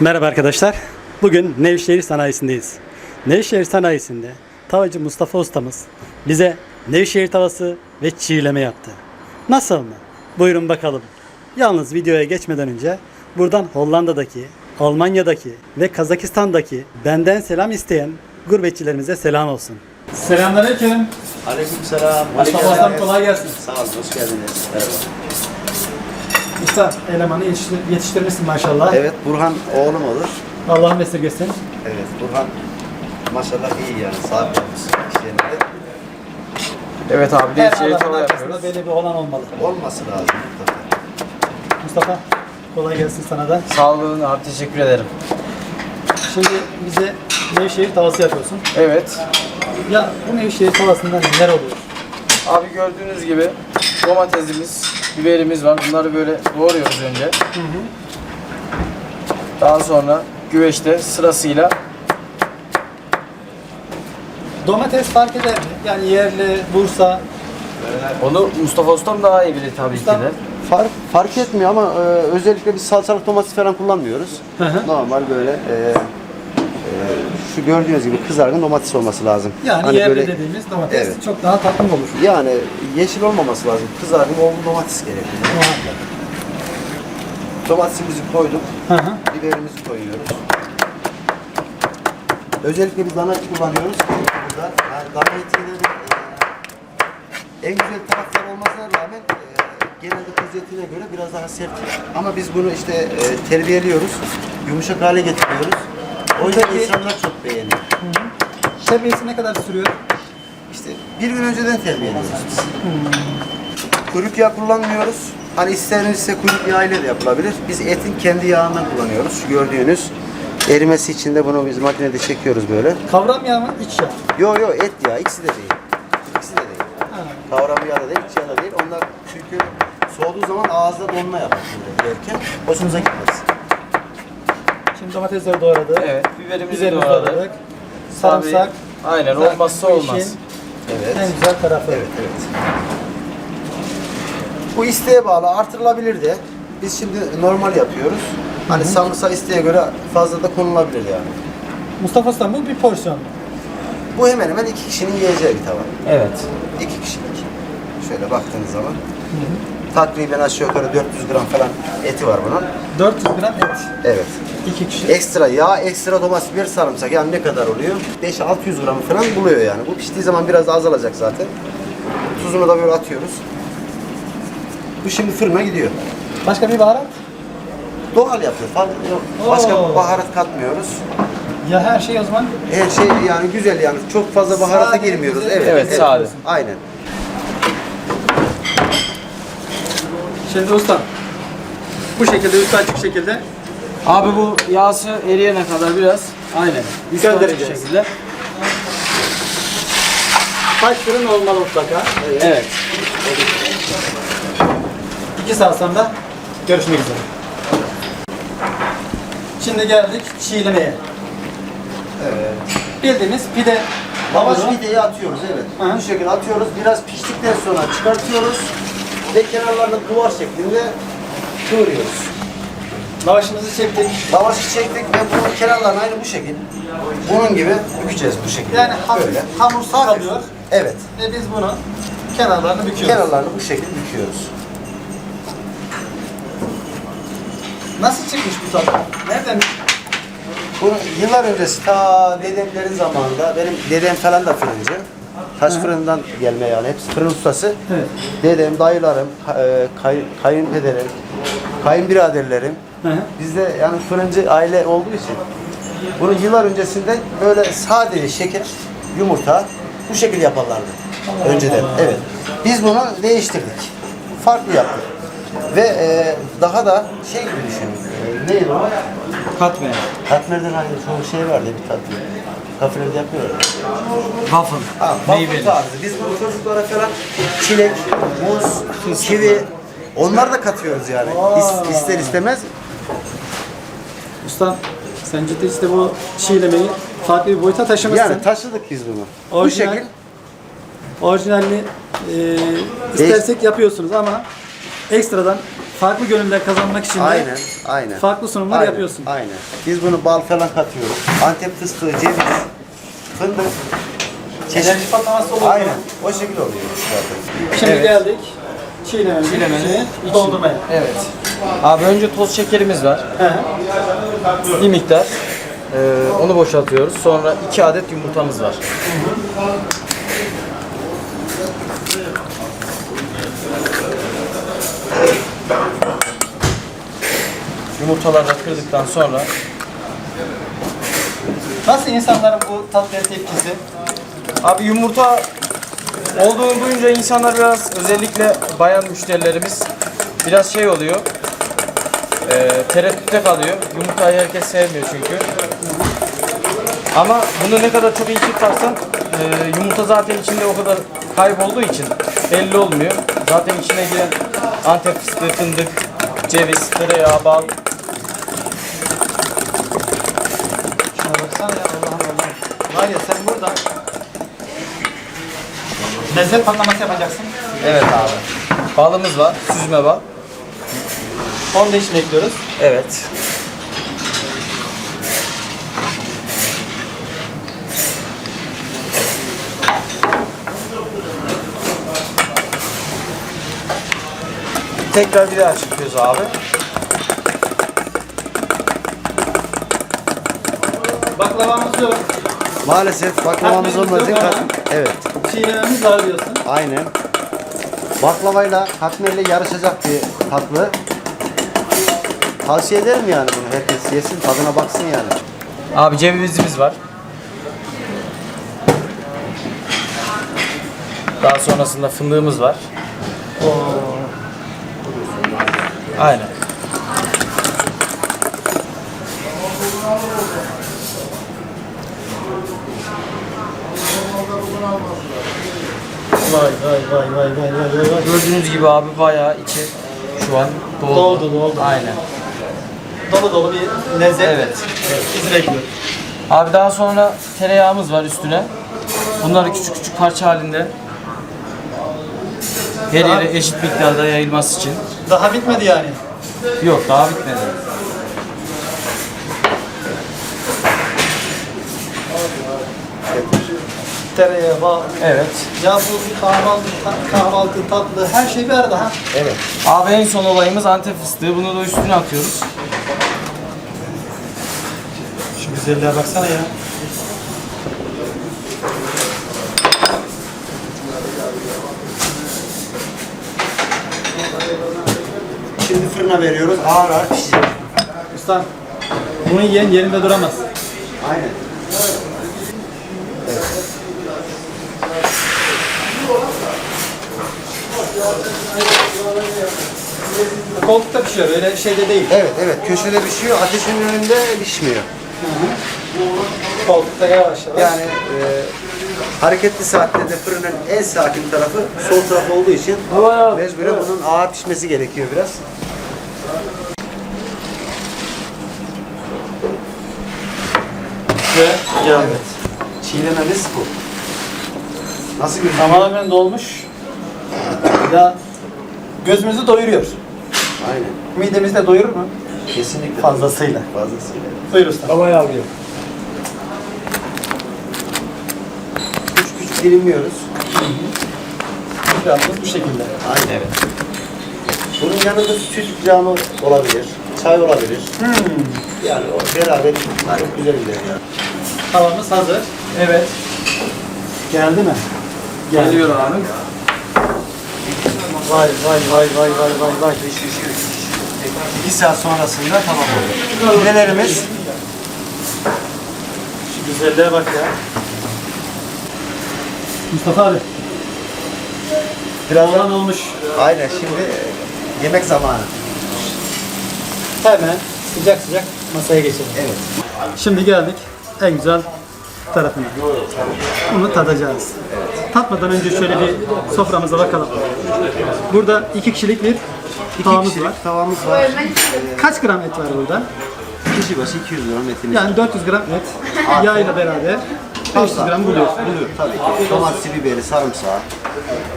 Merhaba arkadaşlar. Bugün Nevşehir Sanayisi'ndeyiz. Nevşehir Sanayisi'nde tavacı Mustafa ustamız bize Nevşehir tavası ve çiğleme yaptı. Nasıl mı? Buyurun bakalım. Yalnız videoya geçmeden önce buradan Hollanda'daki, Almanya'daki ve Kazakistan'daki benden selam isteyen gurbetçilerimize selam olsun. Selamünaleyküm. Aleykümselam. Mustafa ustam kolay gelsin. Sağ olun, hoş geldiniz. Merhaba. Usta elemanı yetiştir- yetiştirmişsin maşallah. Evet, Burhan oğlum olur. Allah'ın esirgesin. Evet, Burhan maşallah iyi yani, sahip olmuş işlerinde. Evet abi Her Nevşehir adamın arkasında yapıyoruz. böyle bir olan olmalı. Olması lazım mutlaka. Mustafa kolay gelsin sana da. Sağ olun abi teşekkür ederim. Şimdi bize Nevşehir tavası yapıyorsun. Evet. Ya bu Nevşehir tavasında neler oluyor? Abi gördüğünüz gibi domatesimiz, biberimiz var. Bunları böyle doğruyoruz önce. Daha sonra güveçte sırasıyla Domates fark eder mi? Yani yerli, Bursa, onu Mustafa Ustam daha iyi bilir tabii Ustam. ki de. Fark, fark etmiyor ama e, özellikle biz salçalık domates falan kullanmıyoruz. Hı hı. Normal böyle e, şu gördüğünüz gibi kızargın domates olması lazım. yani Hani böyle- dediğimiz domates Evet. çok daha tatlı olur. Yani yeşil olmaması lazım. Kızargın olgun domates gerekiyor. Domatesimizi koyduk. Hı hı. biberimizi koyuyoruz. Özellikle biz dana eti kullanıyoruz burada. Yani dana de, e, en güzel taraflar olmasına rağmen e, genelde kuzu etine göre biraz daha sert. Ama biz bunu işte e, terbiyeliyoruz. Yumuşak hale getiriyoruz. O yüzden Peki- insanlar çok beğeniyor. Terbiyesi ne kadar sürüyor? İşte bir gün önceden terbiyeliyoruz biz. Kuyruk yağı kullanmıyoruz. Hani istenirse kuyruk yağı ile de yapılabilir. Biz etin kendi yağından kullanıyoruz. Şu gördüğünüz erimesi için de bunu biz makinede çekiyoruz böyle. Kavram yağı mı? İç yağı. Yo yo et yağı ikisi de değil. İkisi de değil. Ha. Kavram yağı da değil, iç yağı da değil. Onlar çünkü soğuduğu zaman ağızda donma yapar yerken. Hoşumuza gitmez. Şimdi domatesleri doğradık. Evet, biberimizi Biberimizi doğradık. doğradık. Sarımsak. Aynen Zaten olmazsa bu olmaz. Evet. En güzel tarafı. Evet, evet. Bu isteğe bağlı artırılabilir de. Biz şimdi normal yapıyoruz. Hani sarımsak isteğe göre fazla da konulabilir yani. Mustafa Usta bu bir porsiyon. Bu hemen hemen iki kişinin yiyeceği bir tava. Evet. İki kişilik. Şöyle baktığınız zaman. Takriben aşağı yukarı 400 gram falan eti var bunun. 400 gram et. Evet. İki kişi. Ekstra yağ, ekstra domates, bir sarımsak yani ne kadar oluyor? 5-600 gram falan buluyor yani. Bu piştiği zaman biraz azalacak zaten. Tuzunu da böyle atıyoruz. Bu şimdi fırına gidiyor. Başka bir baharat? Doğal yapıyor. Fazla yok. Başka Oo. baharat katmıyoruz. Ya her şey o zaman Her şey yani güzel yani. Çok fazla baharata Sade, girmiyoruz. güzel. Evet. Evet, sade. Aynen. Şimdi usta bu şekilde üstü açık şekilde Abi bu yağsı eriyene kadar biraz aynen. Göndereceğiz. şekilde. kaç fırın olmalı mutlaka. Evet. İki saat sonra görüşmek üzere. Şimdi geldik çiğlemeye. Evet. Bildiğimiz pide Lavaş pideyi atıyoruz evet. Hı. Bu şekilde atıyoruz. Biraz piştikten sonra çıkartıyoruz. Ve kenarlarını duvar şeklinde kıvırıyoruz. Lavaşımızı çektik. Lavaşı çektik ve bunun kenarlarını aynı bu şekilde. Bunun gibi bükeceğiz bu şekilde. Yani hafif Böyle. hamur kalıyor Evet. ve biz bunu kenarlarını büküyoruz. Kenarlarını bu şekilde büküyoruz. Nasıl çıkmış bu tat? Nereden? Bunu yıllar öncesi ta dedemlerin zamanında benim dedem falan da fırıncı. Taş fırından gelme yani hepsi fırın ustası. Evet. Dedem, dayılarım, e, kay, kayınpederim, kayınbiraderlerim. Hı hı. Bizde yani fırıncı aile olduğu için bunu yıllar öncesinde böyle sade şeker, yumurta bu şekilde yaparlardı. Önceden. Evet. Biz bunu değiştirdik. Farklı yaptık. Ve e, daha da şey gibi düşünün. E, neydi o? Katmer. Katmer'den hani çoğu şey vardı bir tatlı. Kafelerde yapıyorlar. Waffle. Ha, waffle tarzı. Biz bunu çocuklara falan çilek, muz, kivi onlar da katıyoruz yani. İs, ister istemez. Usta sen ciddi işte bu çiğlemeyi farklı bir boyuta taşımışsın. Yani taşıdık biz bunu. Bu Orijinal- şekil. Orijinalini e, istersek yapıyorsunuz ama ekstradan farklı gönüller kazanmak için de Aynen, Aynen. farklı sunumlar Aynen, yapıyorsun. Aynen. Biz bunu bal falan katıyoruz. Antep fıstığı, ceviz, fındık. Enerji patlaması olur. Aynen. O şekilde oluyor zaten. Şimdi Evet. geldik. Çiğnememizi Çiğnemeli. içine doldurmaya. Evet. Abi önce toz şekerimiz var. Bir miktar. Ee, onu boşaltıyoruz. Sonra 2 adet yumurtamız var. Yumurtaları kırdıktan sonra Nasıl insanların bu tatlıya tepkisi? Abi yumurta olduğunu duyunca insanlar biraz özellikle bayan müşterilerimiz biraz şey oluyor. E, tereddütte kalıyor. Yumurtayı herkes sevmiyor çünkü. Ama bunu ne kadar çok iyi tutarsan e, yumurta zaten içinde o kadar kaybolduğu için belli olmuyor. Zaten içine giren antep fıstığı, fındık, ceviz, tereyağı, bal. Şuna baksana ya Allah'ım Allah'ım. Var ya sen burada lezzet patlaması yapacaksın. Evet abi. Balımız var, süzme bal. Onu da içine ekliyoruz. Evet. Tekrar bir daha çekiyoruz abi. Baklavamız yok. Maalesef baklavamız Katmerimiz olmadığı yok kat... ama. Evet. Çiğnememiz var diyorsun. Aynen. Baklavayla katmerle yarışacak bir tatlı. Tavsiye ederim yani bunu. Herkes yesin, tadına baksın yani. Abi cevizimiz var. Daha sonrasında fındığımız var. Aynen. Vay vay vay vay vay vay vay vay. Gördüğünüz gibi abi bayağı içi şu an doldu. Doldu, doldu. Aynen. Dolu dolu bir lezzet. Evet. Bizi bekliyor. Abi daha sonra tereyağımız var üstüne. Bunları küçük küçük parça halinde her yere eşit miktarda yayılması için. Daha bitmedi yani. Yok daha bitmedi. Tereyağı, bal. Evet. Ya bu kahvaltı, ta- kahvaltı, tatlı her şey bir arada ha. Evet. Abi en son olayımız antep fıstığı. Bunu da üstüne atıyoruz. Şu güzelliğe baksana ya. Şimdi fırına veriyoruz. Ağır ağır pişecek. Usta, bunu yiyen yerinde duramaz. Aynen. Koltukta pişiyor, öyle şeyde değil. Evet, evet. Köşede pişiyor. Ateşin önünde pişmiyor. Yavaş yavaş. Yani e, hareketli saatte de fırının en sakin tarafı sol taraf olduğu için mecburen bunun ağır pişmesi gerekiyor biraz. Ve geldi. Evet. Çiğnememiz bu. Nasıl gözüküyor? Tamamen dolmuş. Ya gözümüzü doyuruyor. Aynen. Midemizi de doyurur mu? Kesinlikle. Fazlasıyla. Fazlasıyla. Buyur usta. Havaya alıyor. Küçük küçük dilimliyoruz. Yalnız bu şekilde. Aynen. Evet. Bunun yanında süt ikramı olabilir. Çay olabilir. Yani o beraber çok güzel gider yani. Tavamız hazır. Evet. Geldi mi? Geliyor abi. Vay vay vay vay vay vay vay. İki saat sonrasında tamam oldu. Pidelerimiz Şu güzelliğe bak ya. Mustafa abi. Birazdan olmuş. aynen şimdi yemek zamanı. Hemen sıcak sıcak masaya geçelim. Evet. Şimdi geldik en güzel tarafına. Bunu tadacağız. Tatmadan önce şöyle bir soframıza bakalım. Burada iki kişilik bir İki tavamız kişilik var. tavamız var. Kaç gram et var burada? Kişi başı 200 gram etimiz. Yani 400 gram et. Yağıyla beraber 500 gram buluyor. Buluyor tabii ki. Domatesi, biberi, sarımsağı.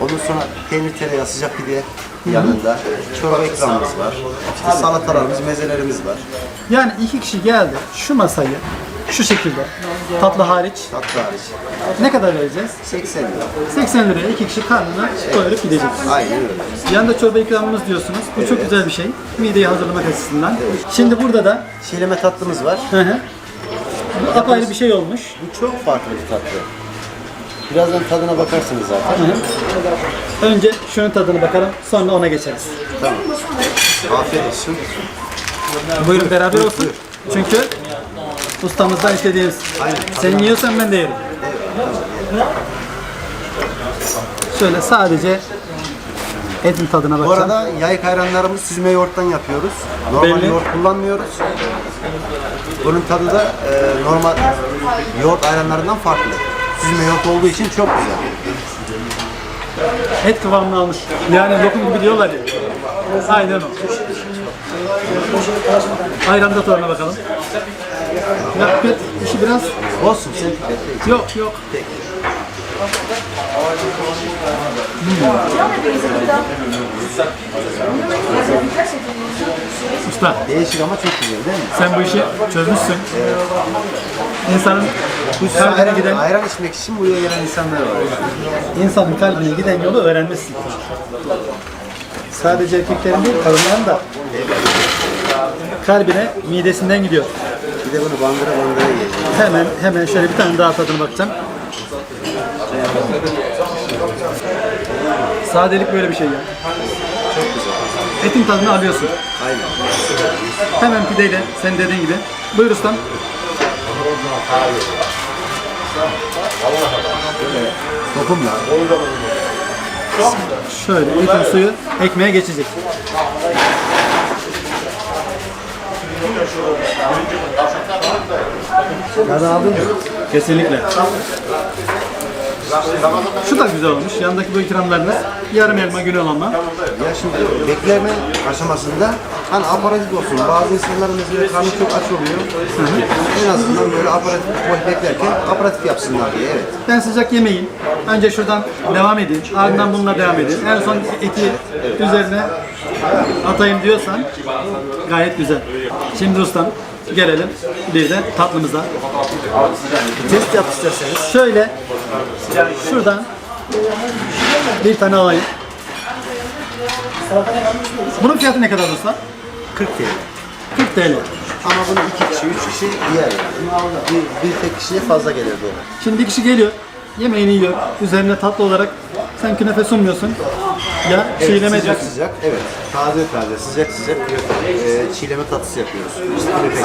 Ondan sonra peynir tereyağı, sıcak pide. yanında. Çorba ikramımız var. İşte salatalarımız, mezelerimiz var. Yani iki kişi geldi şu masayı şu şekilde tatlı hariç Tatlı hariç. ne kadar vereceğiz? 80 lira. 80 liraya iki kişi karnına doyurup gidecek. Aynen öyle. Yanında çorba ikramımız diyorsunuz. Bu çok güzel bir şey. Mideyi hazırlamak açısından. Şimdi burada da Çiğleme tatlımız var. hı hı, bu apayrı bir şey olmuş. Bu çok farklı bir tatlı. Birazdan tadına bakarsınız zaten. Önce şunun tadına bakalım sonra ona geçeriz. Tamam. Afiyet olsun. Buyurun beraber olsun. Çünkü ustamızdan istediğimiz. Aynen. Sen yiyorsan ben de yerim. Şöyle sadece etin tadına Bu bakacağım. arada yayık ayranlarımız süzme yoğurttan yapıyoruz. Normal Belli. yoğurt kullanmıyoruz. Bunun tadı da e, normal yoğurt ayranlarından farklı. Süzme yoğurt olduğu için çok güzel. Et kıvamını almış. Yani lokum gibi diyorlar ya. Aynen o. Ayranın tadına bakalım. Ya pet işi biraz Olsun sen yok yok. Usta Değişik ama çok güzel değil mi? sen bu işi çözmüşsün. İnsanın Bu kalbine ayran, giden, ayran içmek için buraya gelen insanlar var. insanın kalbine giden yolu öğrenmişsin. Sadece erkeklerin değil, kadınların da kalbine, midesinden gidiyor. Bir de bunu bandıra bandıra yiyeceğiz. Hemen hemen şöyle bir tane daha tadına bakacağım. Sadelik böyle bir şey ya. Etin tadını alıyorsun. Aynen. Hemen pideyle sen dediğin gibi. Buyur ustam. Lokumla. Şöyle etin suyu ekmeğe geçecek. Aldın mı? Kesinlikle. Şu da güzel olmuş. Yanındaki bu ikramlarınız yarım elma gün olma. Ya şimdi bekleme aşamasında hani aparatif olsun. Bazı insanların mesela karnı çok aç oluyor. En azından böyle aparatif boş beklerken aparatif yapsınlar diye evet. Ben sıcak yemeyin. Önce şuradan devam edin. Ardından bununla devam edin. En son eti üzerine atayım diyorsan gayet güzel. Şimdi ustam gelelim bir de tatlımıza. Test yap isterseniz. Şöyle şuradan bir tane alayım. Bunun fiyatı ne kadar usta? 40 TL. 40 TL. Ama bunu iki kişi, üç kişi yer yani. Bir, bir tek kişiye fazla gelir böyle. Şimdi bir kişi geliyor, yemeğini yiyor. Üzerine tatlı olarak sen künefe sunmuyorsun. Ya çiğneme sıcak diyorsun. sıcak, evet. Taze taze, sıcak sıcak e, çiğleme tatlısı yapıyoruz. Künefe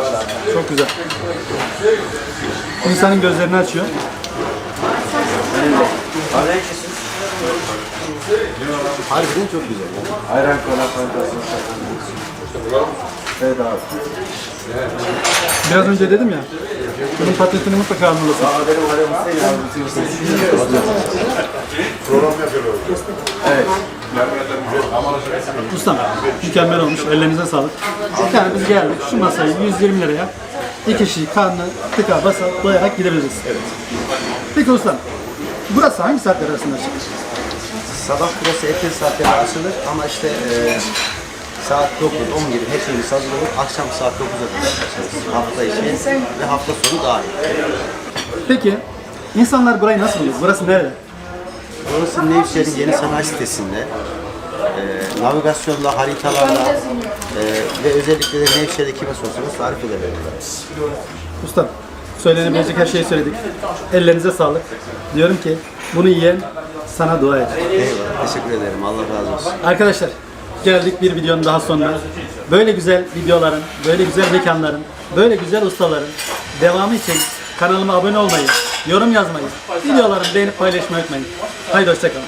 gibi. Çok güzel. İnsanın gözlerini açıyor. Harbiden çok güzel. Ayran kola fantası. Evet abi. Biraz önce dedim ya, bunun patatesini mutlaka almalısın. Ustam, mükemmel olmuş. Ellerinize sağlık. Yani biz geldik şu masayı 120 liraya iki kişi karnı tıka basa doyarak gidebiliriz. Peki ustam, burası hangi saatler arasında açık? Sabah burası erken saatlerde açılır ama işte e, saat 9, 10 gibi her şeyimiz hazır olur. Akşam saat 9'a kadar açarız. Hafta içi ve hafta sonu dahil. Peki, insanlar burayı nasıl buluyor? Burası nerede? Burası Nevşehir'in yeni sanayi sitesinde. E, navigasyonla, haritalarla e, ve özellikle de Nevşehir'de kime sorsanız tarif edebilirler. Ustam, söylenebilecek her şeyi söyledik. Ellerinize sağlık. Diyorum ki bunu yiyen sana dua eder. Eyvallah, teşekkür ederim. Allah razı olsun. Arkadaşlar geldik bir videonun daha sonuna. Böyle güzel videoların, böyle güzel mekanların, böyle güzel ustaların devamı için kanalıma abone olmayı, yorum yazmayı, videolarımı beğenip paylaşmayı unutmayın. Haydi hoşçakalın.